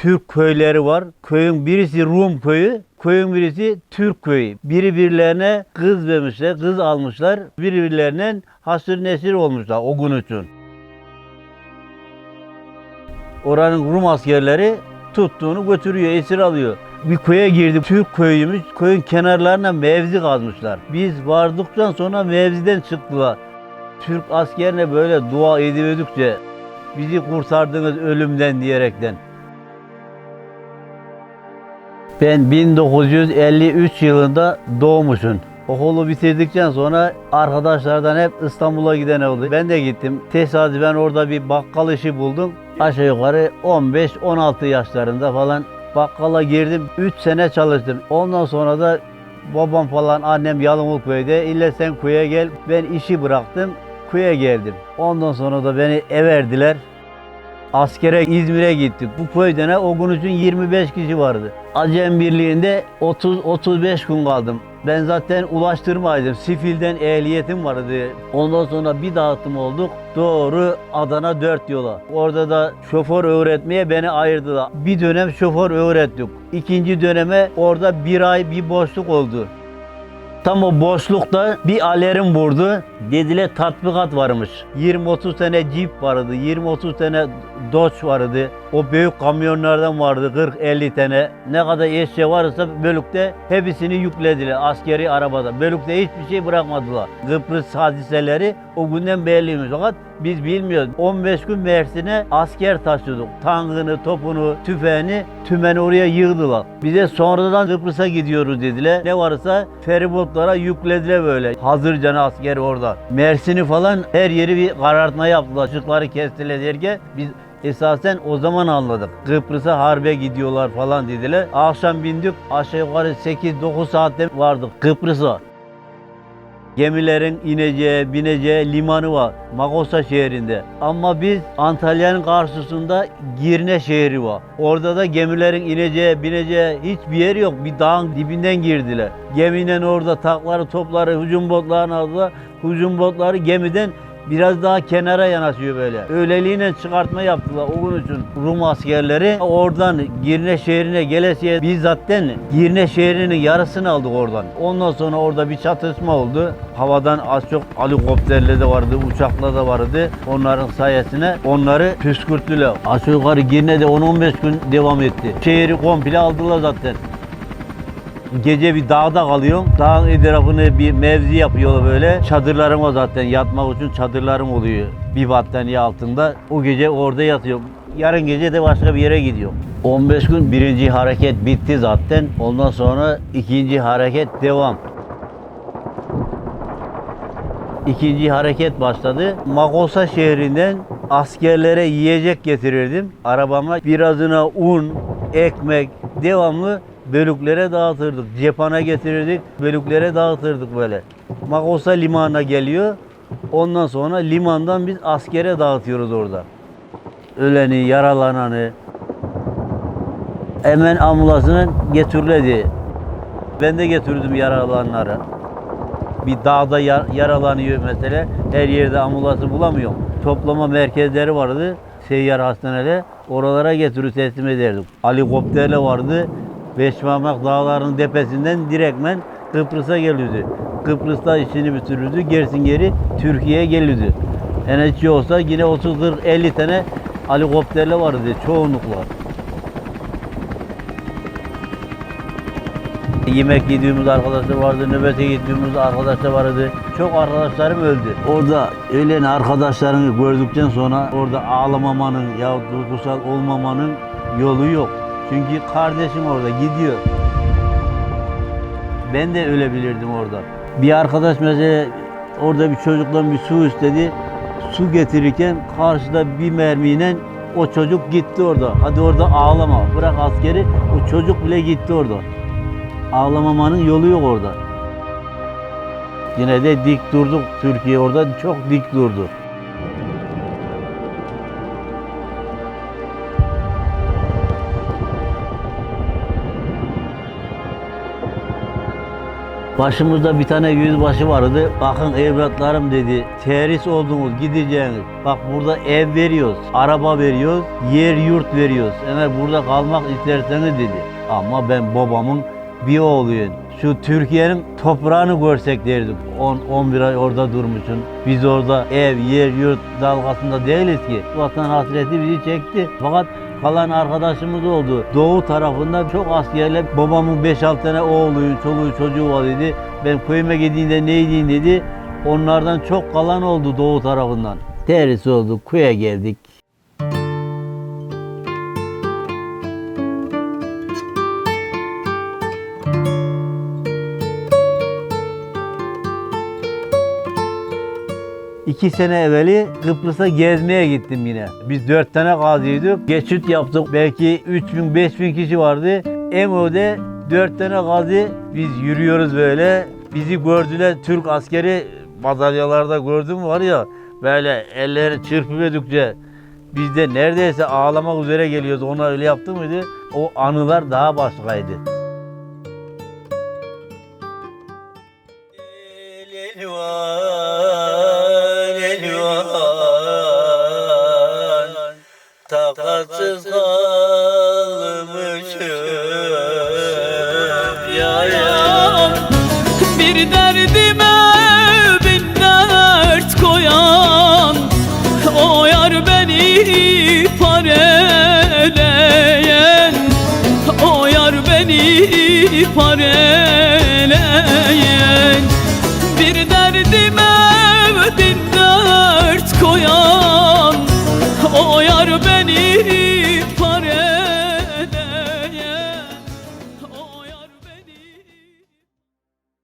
Türk köyleri var. Köyün birisi Rum köyü, köyün birisi Türk köyü. Biri birilerine kız vermişler, kız almışlar. Birbirlerinden hasır nesir olmuşlar o gün için. Oranın Rum askerleri tuttuğunu götürüyor, esir alıyor. Bir köye girdik. Türk köyümüz. Köyün kenarlarına mevzi kazmışlar. Biz vardıktan sonra mevziden çıktılar. Türk askerine böyle dua ediyordukça bizi kurtardınız ölümden diyerekten. Ben 1953 yılında doğmuşum. Okulu bitirdikten sonra arkadaşlardan hep İstanbul'a giden oldu. Ben de gittim. Tesadüfen orada bir bakkal işi buldum. Aşağı yukarı 15-16 yaşlarında falan bakkala girdim. 3 sene çalıştım. Ondan sonra da babam falan annem Yalınköy'de. İlle sen köye gel. Ben işi bıraktım. Köye geldim. Ondan sonra da beni everdiler. Askere İzmir'e gittik. Bu köyde ne? O gün için 25 kişi vardı. Acem Birliği'nde 30-35 gün kaldım. Ben zaten ulaştırmaydım. Sifilden ehliyetim vardı. Ondan sonra bir dağıtım olduk. Doğru Adana 4 yola. Orada da şoför öğretmeye beni ayırdılar. Bir dönem şoför öğrettik. İkinci döneme orada bir ay bir boşluk oldu. Tam o boşlukta bir alarm vurdu. Dediler tatbikat varmış. 20-30 tane Jeep vardı. 20-30 tane Dodge vardı. O büyük kamyonlardan vardı 40-50 tane. Ne kadar eşya varsa bölükte hepsini yüklediler askeri arabada. Bölükte hiçbir şey bırakmadılar. Kıbrıs hadiseleri o günden belliymiş. Fakat biz bilmiyoruz. 15 gün Mersin'e asker taşıyorduk. Tankını, topunu, tüfeğini, tümeni oraya yığdılar. Bize sonradan Kıbrıs'a gidiyoruz dediler. Ne varsa feribotlara yüklediler böyle. Hazırcana asker orada. Mersin'i falan her yeri bir karartma yaptılar. Işıkları kestiler derken biz Esasen o zaman anladık. Kıbrıs'a harbe gidiyorlar falan dediler. Akşam bindik aşağı yukarı 8-9 saatte vardık Kıbrıs'a. Gemilerin ineceği, bineceği limanı var Magosa şehrinde. Ama biz Antalya'nın karşısında Girne şehri var. Orada da gemilerin ineceği, bineceği hiçbir yer yok. Bir dağın dibinden girdiler. Geminin orada takları, topları, hücum botlarını aldılar. Hücum botları gemiden biraz daha kenara yanaşıyor böyle. Öyleliğine çıkartma yaptılar o gün için Rum askerleri. Oradan Girne şehrine gelesiye biz zaten Girne şehrinin yarısını aldık oradan. Ondan sonra orada bir çatışma oldu. Havadan az çok helikopterle de vardı, uçakla da vardı. Onların sayesinde onları püskürttüler. Aşağı yukarı Girne'de 10-15 gün devam etti. Şehri komple aldılar zaten. Gece bir dağda kalıyorum. Dağın etrafını bir mevzi yapıyorlar böyle. Çadırlarım var zaten. Yatmak için çadırlarım oluyor. Bir battaniye altında. O gece orada yatıyorum. Yarın gece de başka bir yere gidiyorum. 15 gün birinci hareket bitti zaten. Ondan sonra ikinci hareket devam. İkinci hareket başladı. Magosa şehrinden askerlere yiyecek getirirdim. Arabama birazına un, ekmek devamlı bölüklere dağıtırdık. Cephana getirirdik, bölüklere dağıtırdık böyle. Magosa limanına geliyor. Ondan sonra limandan biz askere dağıtıyoruz orada. Öleni, yaralananı. Hemen ambulansına getirildi. Ben de getirdim yaralananları. Bir dağda ya- yaralanıyor mesela. Her yerde ambulansı bulamıyorum. Toplama merkezleri vardı. Seyyar hastaneler. Oralara getirip teslim ederdik. Helikopterle vardı. Beşmamak dağlarının tepesinden direktmen Kıbrıs'a geliyordu. Kıbrıs'ta işini bitirirdi. Gersin geri Türkiye'ye geliyordu. Hiç olsa yine 30 40 50 tane helikopterle vardı çoğunlukla. Yemek yediğimiz arkadaşlar vardı, nöbete gittiğimiz arkadaşlar vardı. Çok arkadaşlarım öldü. Orada ölen arkadaşlarını gördükten sonra orada ağlamamanın ya duygusal olmamanın yolu yok. Çünkü kardeşim orada gidiyor. Ben de ölebilirdim orada. Bir arkadaş mesela orada bir çocuktan bir su istedi. Su getirirken karşıda bir mermiyle o çocuk gitti orada. Hadi orada ağlama. Bırak askeri. O çocuk bile gitti orada. Ağlamamanın yolu yok orada. Yine de dik durduk. Türkiye orada çok dik durdu. Başımızda bir tane yüzbaşı vardı. Bakın evlatlarım dedi. Terhis oldunuz gideceğiniz. Bak burada ev veriyoruz. Araba veriyoruz. Yer yurt veriyoruz. Eğer burada kalmak isterseniz dedi. Ama ben babamın bir oğluyum. Şu Türkiye'nin toprağını görsek derdik. 10-11 ay orada durmuşsun. Biz orada ev, yer, yurt dalgasında değiliz ki. Vatan hasreti bizi çekti. Fakat kalan arkadaşımız oldu. Doğu tarafında çok askerler babamın 5-6 tane oğluyum, çoluğu çocuğu var dedi. Ben köyüme gideyim ne edeyim dedi. Onlardan çok kalan oldu doğu tarafından. Terisi oldu, köye geldik. İki sene evveli Kıbrıs'a gezmeye gittim yine. Biz dört tane gaziydik. Geçit yaptık. Belki 3000 5000 kişi vardı. Emo'de dört tane gazi biz yürüyoruz böyle. Bizi gördüler Türk askeri madalyalarda gördüm var ya böyle elleri çırpıyordukça biz de neredeyse ağlamak üzere geliyoruz. Ona öyle yaptı mıydı? O anılar daha başkaydı. Takatsız kalmışım ya ya. Bir derdime bin dert koyan O yar beni pareleyen O yar beni pareleyen